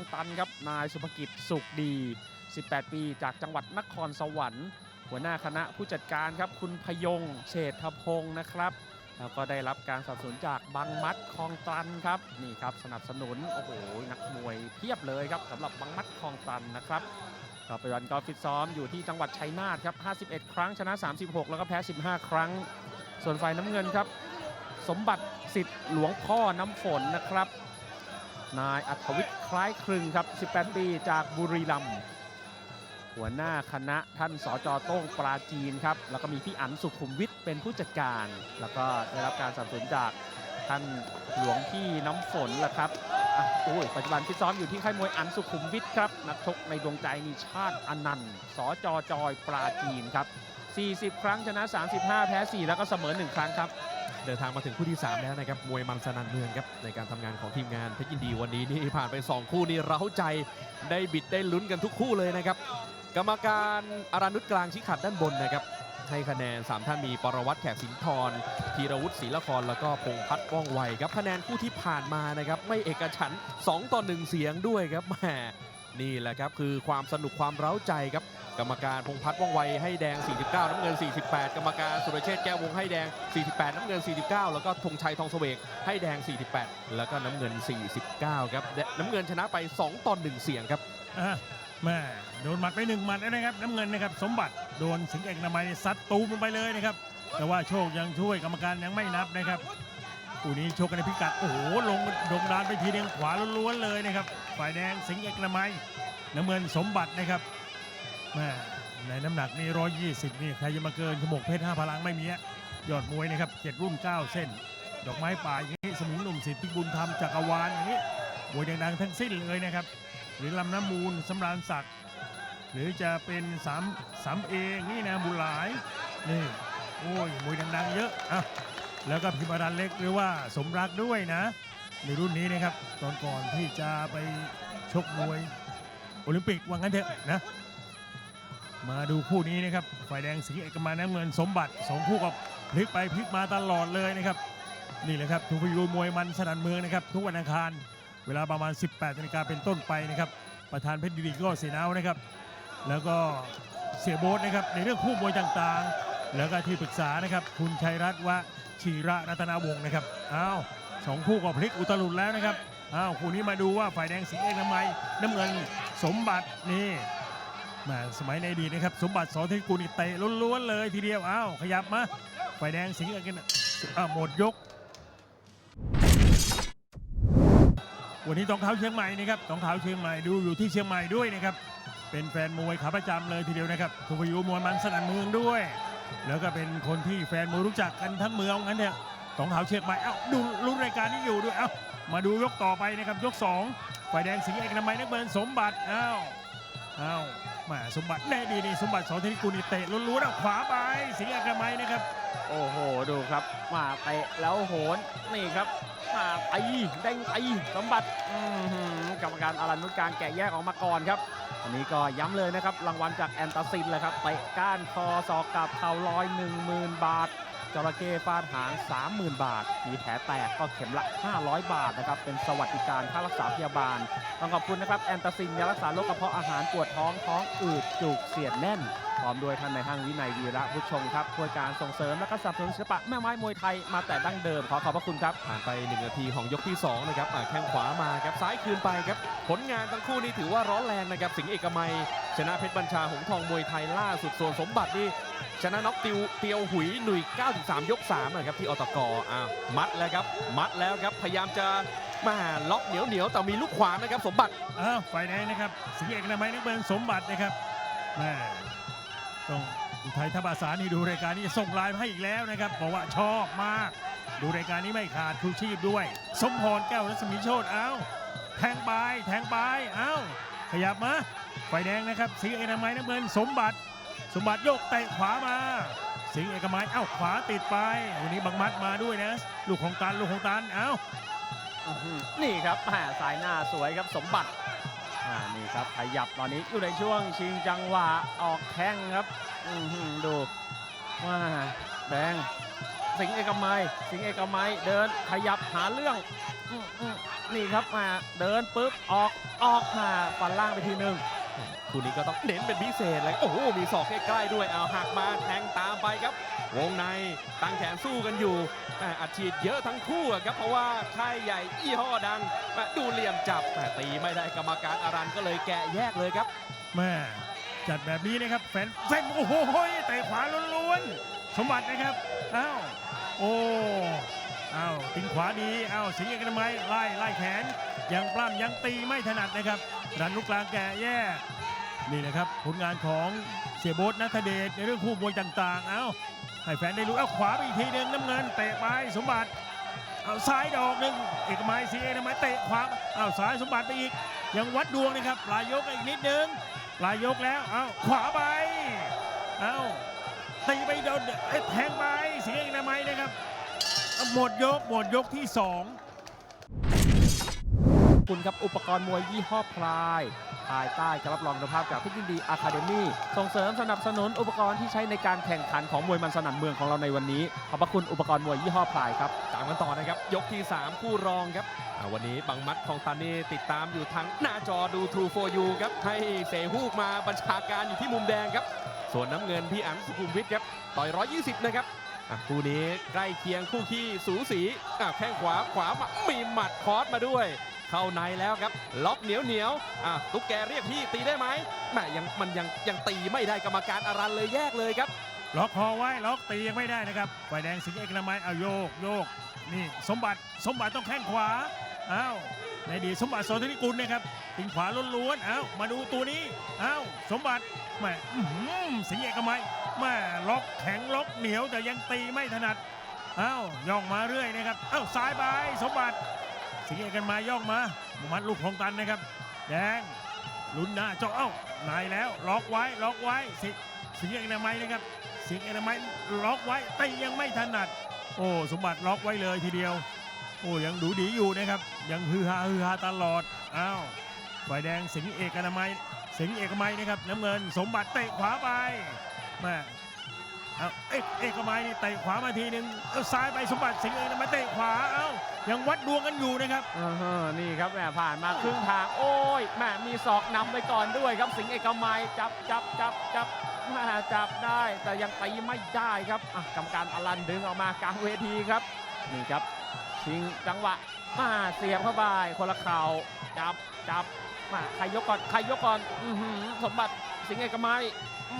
องตันครับนายสุภกิจสุขดี 18 ปีจากจังหวัดนครสวรรค์ หัวหน้าคณะผู้จัดการครับคุณพยงเฉษฐพงศ์นะครับแล้วก็ได้รับการสนับสนุนจากบังมัดคลองตันครับนี่ครับสนับสนุนโอ้โหนักมวยเพียบเลยครับสำหรับบังมัดคลองตันนะครับก็ไปวันก็ฟิตซ้อมอยู่ที่จังหวัดชัยนาทครับ 51 ครั้งชนะ 36 แล้วก็แพ้ 15 ครั้ง ส่วนฝ่ายน้ำเงินครับ สมบัติสิทธิ์หลวงพ่อน้ำฝนนะครับ นายอัธวิทย์คล้ายคลึงครับ 18 ปีจากบุรีรัมย์หัวหน้าคณะท่านสจโต้งปราจีนครับ แล้วก็มีพี่อันสุขุมวิทย์เป็นผู้จัดการ แล้วก็ได้รับการสนับสนุนจากท่านหลวงพี่น้ำฝนละครับอะโอ้ยปัจจุบันฟิตซ้อมอยู่ที่ค่ายมวยอันสุขุมวิทครับ นักชกในดวงใจมีชาติอนันต์ สจจอยปราจีนครับ 40 ครั้งชนะ 35 แพ้ 4 แล้วก็เสมอ 1 ครั้งครับ เดินทางมาถึงคู่ที่ 3 แล้วนะครับมวยมันสนันเมืองครับในการทำงานของทีมงานเพชรยินดีวันนี้นี่ผ่านไป 2 คู่นี่เร้าใจได้บิดได้ลุ้นกันทุกคู่เลยนะครับกรรมการอารานุชกลางชี้ขัดด้านบนนะครับให้คะแนน 3 ท่านมีปรวัตรแขกสินทรธีรวุฒิศรีละคร แล้วก็พงพัฒน์ว่องไวครับคะแนนคู่ที่ผ่านมานะครับไม่เอกฉัน2ต่อ1เสียงด้วยครับแหมนี่แหละครับคือความสนุกความเร้าใจครับ กรรมการพงพัฒน์ว่องไวให้แดง 49 น้ำเงิน 48 กรรมการสุรเชษฐ์แก้ววงให้แดง 48 น้ำเงิน 49 แล้วก็ธงชัยทองเสวกให้แดง 48 แล้วก็น้ำเงิน 49 ครับและน้ำเงินชนะไป 2ต่อ1เสียงครับอะแม่โดนหมัดไปหนึ่งหมัดนะครับน้ำเงินนะครับสมบัติโดนสิงเอกนามัยซัดตูมลงไปเลยนะครับแต่ว่าโชคยังช่วยกรรมการยังไม่นับนะครับคู่นี้โชกกันในพิกัดโอ้โหลงดงดานไปทีเดียวขวาล้วนๆเลยนะครับฝ่ายแดงสิงเอกนามัยน้ำเงินสมบัตินะครับ แม่ในน้ำหนักนี่120 นี่ใครจะมาเกินขมกเพชรห้าพลังไม่มีอะยอดมวยนะครับเจ็ดรุ่น 9 เส้น ดอกไม้ป่าอย่างนี้สมิงหนุ่มสิทธิพิบุญธรรมจักรวาลอย่างนี้มวยดังๆทั้งสิ้นเลยนะครับ หรือลำน้ำมูลสำราญศักดิ์หรือจะเป็นสามสามเองนี่นะบุญหลายนี่โอ้ยมวยดังๆ เยอะอะแล้วก็พิมพ์รันเล็กหรือว่าสมรักด้วยนะ ในรุ่นนี้นะครับ ตอนก่อนที่จะไปชกมวยโอลิมปิกว่างั้นเถอะนะ มาดูคู่นี้นะครับ ฝ่ายแดงสีเอกมาน้ำเงินสมบัติสองคู่กับพลิกไปพลิกมาตลอดเลยนะครับ นี่แหละครับทุกพยูมวยมันสนันเมืองนะครับ ทุกวันอังคาร เวลาประมาณ 18นาฬิกาเป็นต้นไปนะครับ ประธานเพชรดีดีก็เสียนาวนะครับ แล้วก็เสียโบ๊ทนะครับในเรื่องคู่มวยต่างๆ แล้วก็ที่ปรึกษานะครับ คุณชัยรัตน์วชีระรัตนาวงศ์นะครับอ้าวสองคู่ก็พลิกอุตลุดแล้วนะครับอ้าวคู่นี้มาดูว่าฝ่ายแดงสิงห์เอกน้ำไมน้ำเงินสมบัตินี่ แหมาสมัยในอดีตนะครับ สมบัติสอนเทกุลนี่เตะล้วนๆเลยทีเดียวอ้าวขยับมาฝ่ายแดงสิงห์เอกนอ่าหมดยก วันนี้ตองเท้าเชียงใหม่นะครับตองเท้าเชียงใหม่ดูอยู่ที่เชียงใหม่ด้วยนะครับเป็นแฟนมวยขาประจำเลยทีเดียวนะครับทุกวิวมวยมันสนั่นเมืองด้วย แล้วก็เป็นคนที่แฟนมวยรู้จักกันทั้งเมืองงั้นเนี่ยตองเท้าเชียงใหม่เอ้าดูลุ้นรายการนี้อยู่ด้วยเอ้ามาดูยกต่อไปนะครับยกสองฝ่ายแดงสิงห์เอกนามัยนักเบิร์นสมบัติอ้าเอ้าแห มาสมบัติแน่ดีนี่สมบัติสองเทนิกุลนี่เตะล้วนๆเอาขวาไปสิงห์เอกนามัยนะครับ โอ้โหดูครับ มาเตะแล้วโหนนี่ครับ มาตีเด้งตีสมบัติอื้อหือกรรมการอารันนุชการแกะแยกออกมาก่อนครับอันนี้ก็ย้ำเลยนะครับ รางวัลจากแอนตาซินเลยครับเตะก้านคอศอกกับเข่าลอย 10,000 บาท จระเข้ฟาดหาง 30,000 บาท มีแผลแตกก็เข็มละ 500 บาทนะครับ เป็นสวัสดิการค่ารักษาพยาบาล ต้องขอบคุณนะครับ แอนตาซินยารักษาโรคกระเพาะอาหารปวดท้องท้องอืดจุกเสียดแน่น พร้อมด้วยท่านในห้างวินัยวีระพุชชงครับช่วยการส่งเสริมและก็สนับสนุนศิลปะแม่ไม้มวยไทยมาแต่ดั้งเดิมขอขอบพระคุณครับผ่านไป 1 นาทีของยกที่2นะครับอ่าแข้งขวามาครับซ้ายคืนไปครับผลงานทั้งคู่นี้ถือว่าร้อนแรงนะครับสิงห์เอกมัย ชนะเพชรบัญชาหงส์ทองมวยไทยล่าสุดส่วนสมบัตินี่ชนะน็อกติวเตียวหุยหนุ่ย 93 ยก3นะครับที่อตกอ้าวมัดแล้วครับมัดแล้วครับพยายามจะมาล็อกเหนียวเหนียวๆแต่มีลูกขวางนะครับสมบัติอ้าวฝ่ายแดงนะครับสิงห์เอกนามัยนักเบิร์นสมบัตินะครับแม่ ต้องอุทัยทบาสานี่ดูรายการนี้ส่งไลน์ให้อีกแล้วนะครับบอกว่าชอบมาก ดูรายการนี้ไม่ขาดครูชีพด้วย สมพรแก้วรัศมีโชตเอาแทงปลายแทงปลายเอาขยับมาฝ่ายแดงนะครับสิงเอกมัยนักเบิน สมบัติ สมบัติโยกเตะขวามาสิงเอกมัยเอ้าขวาติดไปวันนี้บังมัดมาด้วยนะ ลูกของตันลูกของตันเอ้าอื้อหือนี่ครับแหมสายหน้าสวยครับสมบัติ อ่านี่ครับขยับตอนนี้อยู่ในช่วงชิงจังหวะออกแข้งครับอื้อหือดูว่าแดงสิงห์เอกมัยสิงห์เอกมัยเดินขยับหาเรื่องอื้ออื้อนี่ครับมาเดินปุ๊บออกออกมาปันล่างไปทีหนึ่ง คู่นี้ก็ต้องเน้นเป็นพิเศษเลยโอ้โหมีศอกใกล้ๆด้วยเอาหักมาแทงตามไปครับ วงในตั้งแขนสู้กันอยู่แหม่อัดฉีดเยอะทั้งคู่ครับเพราะว่าค่ายใหญ่ยี่ห้อดังดูเหลี่ยมจับแต่ตีไม่ได้กรรมการอารันก็เลยแกะแยกเลยครับแม่จัดแบบนี้นะครับแฟนแฟนโอ้โหเตะขวาล้วนๆสมบัตินะครับอ้าวโอ้อ้าวติงขวาดีอ้าวสิงห์เอกมัยไล่ไล่แขนยังปล้ำยังตีไม่ถนัดนะครับดันลูกกลางแก่แย่ นี่นะครับผลงานของเสียโบ๊ทนัทเดชในเรื่องคู่มวยต่างๆ เอ้าให้แฟนได้รู้เอาขวาไปอีกทีหนึ่งน้ำเงินเตะไปสมบัติเอาซ้ายดอกหนึ่งเอกมัยสิงห์เอกมัยเตะขวาเอาซ้ายสมบัติไปอีก ยังวัดดวงนะครับปลายยกอีกนิดนึงปลายยกแล้วเอาขวาไปเอาตีไปโดนเอ้แทงไปเสียงนามัยนะครับหมดยกหมดยกที่สอง คุณครับอุปกรณ์มวยยี่ห้อพลาย ภายใต้การรับรองคุณภาพจากพิจินดีอะคาเดมี่ส่งเสริมสนับสนุนอุปกรณ์ที่ใช้ในการแข่งขันของมวยมันสนั่นเมืองของเราในวันนี้ ขอบพระคุณอุปกรณ์มวยยี่ห้อพลายครับตามกันต่อนะครับ ยกที่ 3 คู่รองครับอ่าวันนี้บังมัดของตันนี่ติดตามอยู่ทางหน้าจอดู True for You ครับให้เสฮูกมาบัญชาการอยู่ที่มุมแดงครับ ส่วนน้ำเงินพี่อันสุขุมวิทครับต่อย 120 นะครับอะคู่นี้ใกล้เคียงคู่ขี้สูสีอะแข้งขวาขวามามีหมัดคอสมาด้วย เข้าในแล้วครับ ล็อกเหนียวเหนียวอะตุ๊กแกเรียกพี่ตีได้ไหมแหม่ยังมันยังยังตีไม่ได้กรรมการอารันเลยแยกเลยครับ ล็อกคอไว้ล็อกตียังไม่ได้นะครับฝ่ายแดงสิงห์เอกนามัยเอาโยกโยกนี่สมบัติสมบัติต้องแข้งขวาอ้าวในดีสมบัติโสธนิกุลนะครับติงขวาล้วนๆอ้าวมาดูตัวนี้อ้าวสมบัติแหม่สิงห์เอกมัยแม่ล็อกแข็งล็อกเหนียวแต่ยังตีไม่ถนัดอ้าวย่องมาเรื่อยนะครับอ้าวซ้ายไปสมบัติ สิงเอกมัยย่องมามัดลูกของตันนะครับ แดงลุ้นหน้าเจ้าเอ้านายแล้วล็อกไว้ล็อกไว้สิสิงเอกมัยนะครับสิงเอกมัยล็อกไว้แตียังไม่ถนัด โอ้สมบัติล็อกไว้เลยทีเดียว โอ้ยังดูดีอยู่นะครับ ยังฮือฮาฮือฮาตลอดอ้าวฝ่ายแดงสิงเอกนามัยสิงเอกมัยนะครับน้ำเงิน สมบัติเตะขวาไปแม่ เอาเอกเอกมัยนี่เตะขวามาทีหนึ่งเอาซ้ายไปสมบัติสิงห์เอกนามัยเตะขวาเอ้ายังวัดดวงกันอยู่นะครับอ่าฮะนี่ครับแหมผ่านมาครึ่งทางโอ้ยแหมมีศอกนำไปก่อนด้วยครับสิงห์เอกมัยจับจับจับจับแหมาจับได้ แต่ยังตีไม่ได้ครับอะกรรมการอลันดึงออกมากลางเวทีครับนี่ครับ ชิงจังหวะมาเสียบเข้าไปคนละเข่าจับจับมาใครยกก่อนใครยกก่อนอสมบัติสิงห์เอกมัยอ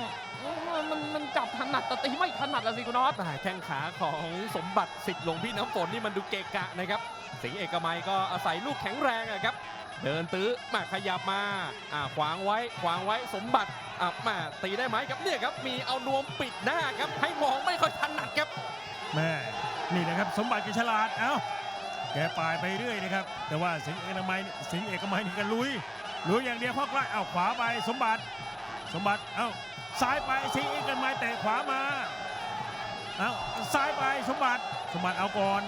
มมันมันจับถนัดแต่ตีไม่ถนัดละสิคุณน็อตแต่แข้งขาของสมบัติสิทธิ์หลวงพี่น้ำฝนนี่มันดูเกะกะนะครับสิงห์เอกมัยก็อาศัยลูกแข็งแรงอะครับ เดินตื้อมาขยับมาอ่าขวางไว้ขวางไว้สมบัติอะมาตีได้ไหมครับเนี่ยครับมีเอานวมปิดหน้าครับให้มองไม่ค่อยถนัดครับแม่นี่นะครับสมบัติกิจฉลาดเอ้าแกปลายไปเรื่อยนะครับ แต่ว่าสิงห์เอกมัยสิงห์เอกมัยนี่กันลุยลุยอย่างเดียวข้อใกล้เอาขวาไปสมบัติสมบัติเอ้า ซ้ายไปสิงห์เอกมัยเตะขวามาเอ้าซ้ายไปสมบัติสมบัติเอาก่อน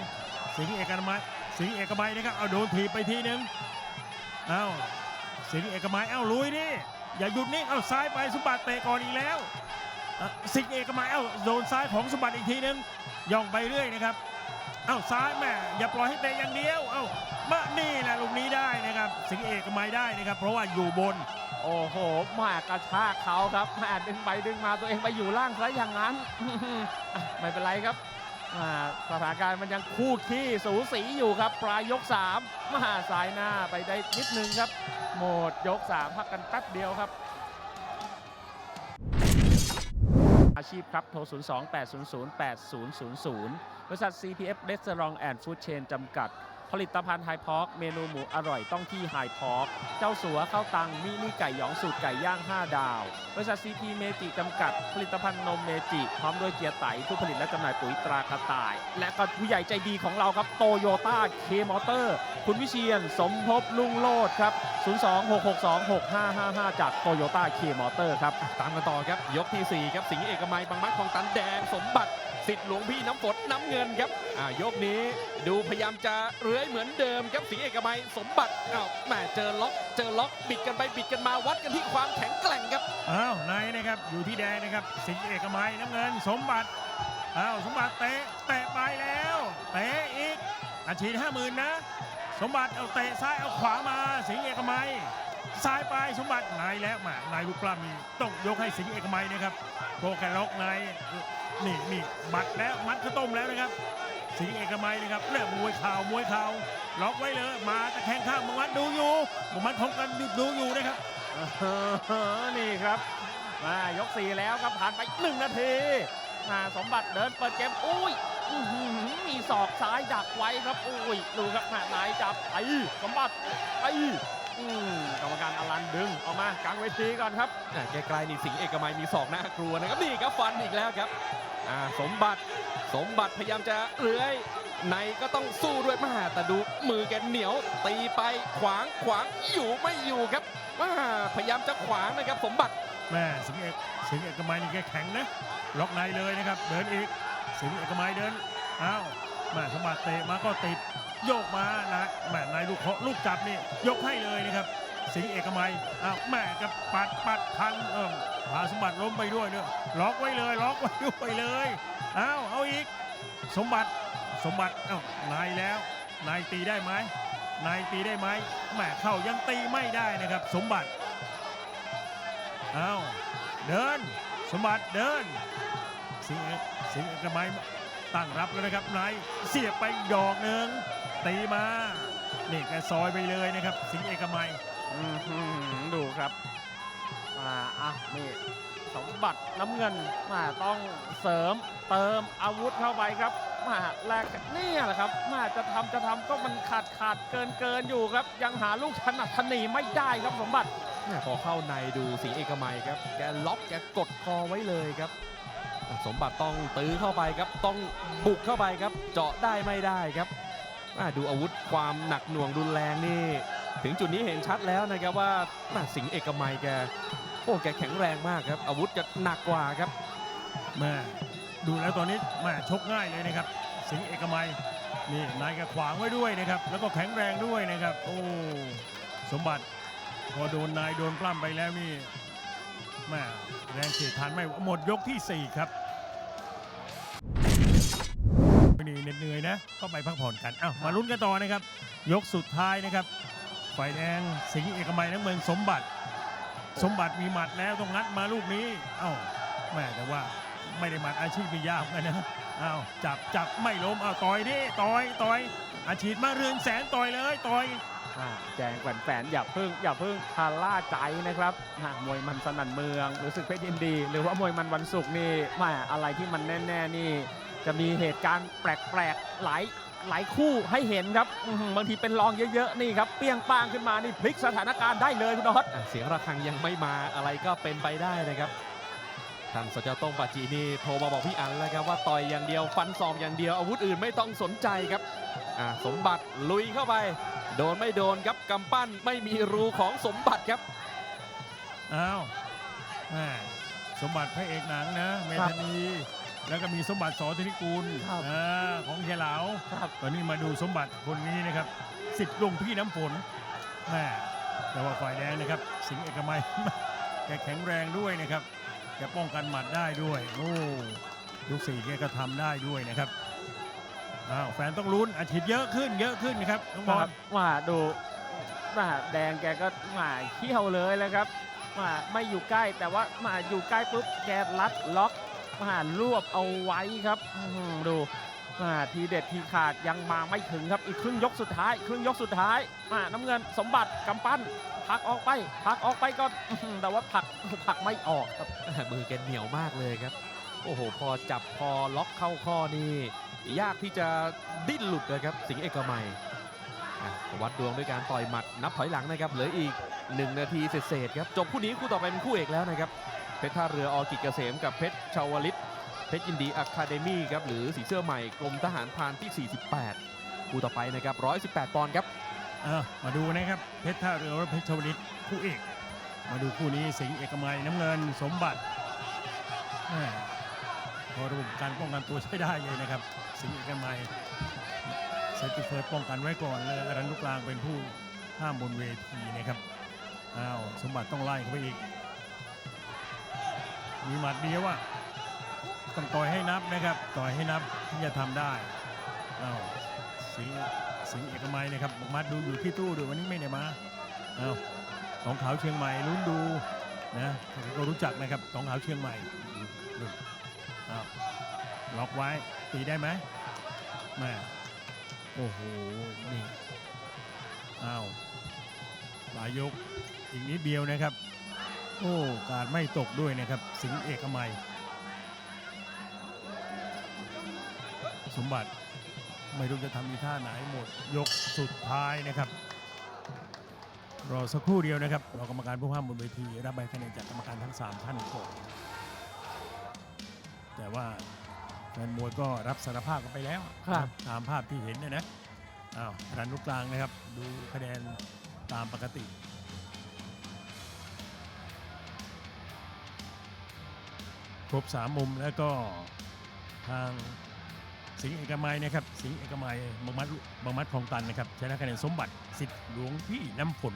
สิงห์เอกมัยสิงห์เอกมัยนะครับเอาโดนถีบไปทีนึงเอ้าสิงห์เอกมัยเอ้าลุยนี่อย่าหยุดนิ่งเอาซ้ายไปสมบัติเตะก่อนอีกแล้วสิงห์เอกมัยเอ้าโดนซ้ายของสมบัติอีกทีนึงย่องไปเรื่อยนะครับเอ้าซ้ายแม่อย่าปล่อยให้เตะอย่างเดียวเอ้ามานี่แหละลูกนี้ได้นะครับ สิงห์เอกมัยได้นะครับ เพราะว่าอยู่บน โอ้โหมากระชากเขาครับแม่ดึงไปดึงมาตัวเองไปอยู่ล่างซะอย่างนั้น ไม่เป็นไรครับสถานการณ์มันยังคู่ขี้สูสีอยู่ครับ ปลายยก3มาสายหน้าไปได้นิดนึงครับ หมดยก 3 พักกันแป๊บเดียวครับ อาชีพครับ โทร 02 800 8000 บริษัท CPF Restaurant and Food Chain จำกัด ผลิตภัณฑ์ไฮพอกเมนูหมูอร่อยต้องที่ไฮพอกเจ้าสัวข้าวตังมินิไก่หยองสูตรไก่ย่าง 5 ดาว บริษัท CP เมจิจำกัด ผลิตภัณฑ์นมเมจิ พร้อมด้วยเจียไตผู้ผลิตและจำหน่ายปุ๋ยตรากระต่าย และก็ผู้ใหญ่ใจดีของเราครับโตโยต้าเคมอเตอร์ คุณวิเชียนสมภพลุงโลดครับ 026626555 จากโตโยต้าเคมอเตอร์ครับ ตามกันต่อครับ ยกทีสี่4 ครับ สิงห์เอกมัยบางมัดของตันแดงสมบัติ สิทธิ์หลวงพี่น้ำฝนน้ำเงินครับอ่ายกนี้ดูพยายามจะเลื้อยเหมือนเดิมครับสิงเอกมัยสมบัติอ้าวแหมเจอล็อกเจอล็อกบิดกันไปบิดกันมาวัดกันที่ความแข็งแกร่งครับอ้าวในนะครับอยู่ที่แดงนะครับสิงห์เอกมัยน้ำเงิน สมบัติอ้าวสมบัติเตะเตะไปแล้วเตะอีกอาชีพห้าหมื่นนะ สมบัติเอาเตะซ้ายเอาขวามาสิงห์เอกมัยซ้ายไปสมบัตินายแล้วมานายลูกปล้ำต้องยกให้สิงห์เอกมัยนะครับโปรแกรล็อกนาย นี่นี่บัดแล้วมัดข้าวต้มแล้วนะครับสิงห์เอกมัยนะครับเรื่องมวยเข่าวมวยเข่าวล็อกไว้เลย มาตะแคงข้างมังมัดดูอยู่มังมัดของกันดูอยู่นะครับนี่ครับมายกสี่แล้วครับผ่านไปหนึ่งนาทีมาสมบัติเดินเปิดเกมอุ้ยอื้อหือมีศอกซ้ายดักไว้ครับอุ้ยดูครับหานายจับไปสมบัติไปอืมกรรมการอลันดึงออกมากลางเวทีก่อนครับอะไกลๆนี่สิงห์เอกมัยมีศอกน่ากลัวนะครับนี่ครับฟันอีกแล้วครับ อ่าสมบัติสมบัติพยายามจะเลื้อยในก็ต้องสู้ด้วยมาแต่ดูมือแกเหนียว ตีไปขวางขวางอยู่ไม่อยู่ครับมาพยายามจะขวางนะครับ สมบัติแม่สิงเอกสิงเอกมัยนี่แกแข็งนะล็อกในเลยนะครับ เดินอีกสิงเอกมัยเดินอ้าวแม่สมบัติเตะมาก็ติดโยกมานะแม่นายลูกเคาะลูกจับนี่ยกให้เลยนะครับ สิงห์เอกมัยอ้าวแม่กับปัดปัดพันเออพาสมบัติล้มไปด้วยเนี่ยล็อกไว้เลยล็อกไว้ด้วยเลยอ้าวเอาอีก สมบัติสมบัติเอ้านายแล้วนายตีได้ไหมนายตีได้ไหมแม่เข้ายังตีไม่ได้นะครับ สมบัติอ้าวเดิน สมบัติเดิน สิงห์เอกสิงห์เอกมัยตั้งรับแล้วนะครับนายเสียบไปดอกหนึ่งตีมานี่แกซอยไปเลยนะครับ สิงห์เอกมัย ดูครับมาอะนี่สมบัติน้ำเงินมาต้องเสริมเติมอาวุธเข้าไปครับมาแลกนเนี่ยแหละครับมาจะทำจะทำก็มันขาดขาดเกินเกินอยู่ครับ ยังหาลูกถนัดถนีไม่ได้ครับสมบัติพอเข้าในดูสิงห์เอกมัยครับ แกล็อกแกกดคอไว้เลยครับ สมบัติต้องตื้อเข้าไปครับ ต้องบุกเข้าไปครับ เจาะได้ไม่ได้ครับดูอาวุธความหนักหน่วงรุนแรงนี่ ถึงจุดนี้เห็นชัดแล้วนะครับว่าแม่สิงเอกมัยแกโอ้แกแข็งแรงมากครับ อาวุธจะหนักกว่าครับแม่ดูแล้วตอนนี้แม่ชกง่ายเลยนะครับ สิงเอกมัยนี่นายแกขวางไว้ด้วยนะครับ แล้วก็แข็งแรงด้วยนะครับ โอ้สมบัติพอโดนนายโดนปล้ำไปแล้วนี่แม่แรงเสียดทานไม่หมดยกที่สี่ครับนี่เหน็ดเหนื่อยนะก็ไปพักผ่อนกันอ้าวมาลุ้นกันต่อนะครับ ยกสุดท้ายนะครับ ฝ่ายแดงสิงห์เอกมัยน้ำเมืองสมบัติ สมบัติมีหมัดแล้วต้องงัดมาลูกนี้เอ้าแม่แต่ว่าไม่ได้หมัดอาชีพมียากกันนะอ้าวจับจับไม่ล้มอ้าวต่อยดิต่อยต่อยอาชีพมาเรือนแสนต่อยเลยต่อยอ่าแจงแฟนๆอย่าเพิ่งอย่าเพิ่งทาล่าใจนะครับอ่ามวยมันสนั่นเมืองรู้สึกเพชรยินดี หรือว่ามวยมันวันศุกร์นี่แม่อะไรที่มันแน่ ๆ นี่ จะมีเหตุการณ์แปลกๆหลาย หลายคู่ให้เห็นครับอื้อหือบางทีเป็นรองเยอะๆนี่ครับเปี้ยงป้างขึ้นมานี่พลิกสถานการณ์ได้เลยคุณน็อตอะเสียงระฆังยังไม่มาอะไรก็เป็นไปได้นะครับท่านสจต้งปาจีนี่โทรมาบอกพี่อันแล้วครับว่าต่อยอย่างเดียวฟันศอกอย่างเดียวอาวุธอื่นไม่ต้องสนใจครับอะสมบัติลุยเข้าไป โดนไม่โดนครับกำปั้นไม่มีรูของสมบัติครับอ้าวแม่สมบัติพระเอกหนังนะเมธานีแล้วก็มีสมบัติสอธนิกูลครับอ่าของเฮียเหลาครับ ตอนนี้มาดูสมบัติคนนี้นะครับสิทธิ์ลวงพี่น้ำฝนแม่แต่ว่าฝ่ายแดงนะครับ สิงห์เอกมัยแกแข็งแรงด้วยนะครับแกป้องกันหมัดได้ด้วยโอ้ลูกสี่แกก็ทำได้ด้วยนะครับอ้าวแฟนต้องลุ้นอาชีพเยอะขึ้นเยอะขึ้นนะครับน้องบอลว่าดูว่าแดงแกก็มาเขี้ยวเลยเลยครับมาไม่อยู่ใกล้แต่ว่ามาอยู่ใกล้ปุ๊บแกรัดล็อกมารวบเอาไว้ครับดู ทีเด็ดทีขาดยังมาไม่ถึงครับอีกครึ่งยกสุดท้าย ครึ่งยกสุดท้ายมาน้ำเงินสมบัติกำปั้นผลักออกไปผลักออกไปก็แต่ว่าผักผักไม่ออกครับมือแกเหนียวมากเลยครับ โอ้โห พอจับพอล็อกเข้าข้อนี่ยากที่จะดิ้นหลุดเลยครับ สิงห์เอกมัยอ่วัดดวงด้วยการต่อยหมัดนับถอยหลังนะครับเหลืออีก 1 นาทีเศษครับจบคู่นี้คู่ต่อไปเป็นคู่เอกแล้วนะครับเพชรท่าเรืออกิจเกษมกับเพชรชาวลิต เพชรยินดีอะคาเดมี่ครับหรือสีเสื้อใหม่กรมทหารพรานที่ 48 คู่ต่อไปนะครับ118 ปอนด์ครับอะมาดูนะครับเพชรท่าเรือเพชรชวลิตคู่เอก มาดูคู่นี้สิงห์เอกมัยน้ำเงินสมบัติแม่พอระบบการป้องกันตัวใช้ได้เลยนะครับ สิงห์เอกมัยเซฟตี้เฟิร์สป้องกันไว้ก่อนเลยอรันลูกกลางเป็นผู้ห้ามบนเวทีนะครับอ้าวสมบัติต้องไล่เข้าไปอีก มีหมัดเดียวอะ ต้องต่อยให้นับนะครับ ต่อยให้นับที่จะทำได้เอาสิงสิงเอกมัยนะครับบอกมาดูอยู่ที่ตู้ด้วยวันนี้ไม่ได้มาเอาสองขาวเชียงใหม่ลุ้นดูนะก็รู้จักนะครับสองขาวเชียงใหม่เอาล็อกไว้ตีได้ไหมแม่โอ้โหนี่อ้าวปลายยกอีกนิดเดียวนะครับ โอ้การไม่ตกด้วยนะครับ สิงเอกมัย สมบัติ ไม่รู้จะทำอีท่าไหนหมดยกสุดท้ายนะครับ รอสักครู่เดียวนะครับรอกรรมการผู้ห้ามบนเวทีรับใบคะแนนจากกรรมการทั้ง 3 ท่านก่อนแต่ว่าแฟนมวยก็รับสารภาพกันไปแล้วครับ ตามภาพที่เห็นเนยนะอ้าวรันลูกกลางนะครับ ดูคะแนนตามปกติครบสามมุมแล้วก็ทาง สิงห์เอกมัยนะครับสิงห์เอกมัยบางมัดบางมัดคลองตันนะครับชนะคะแนนสมบัติสิทธิ์หลวงพี่น้ำฝน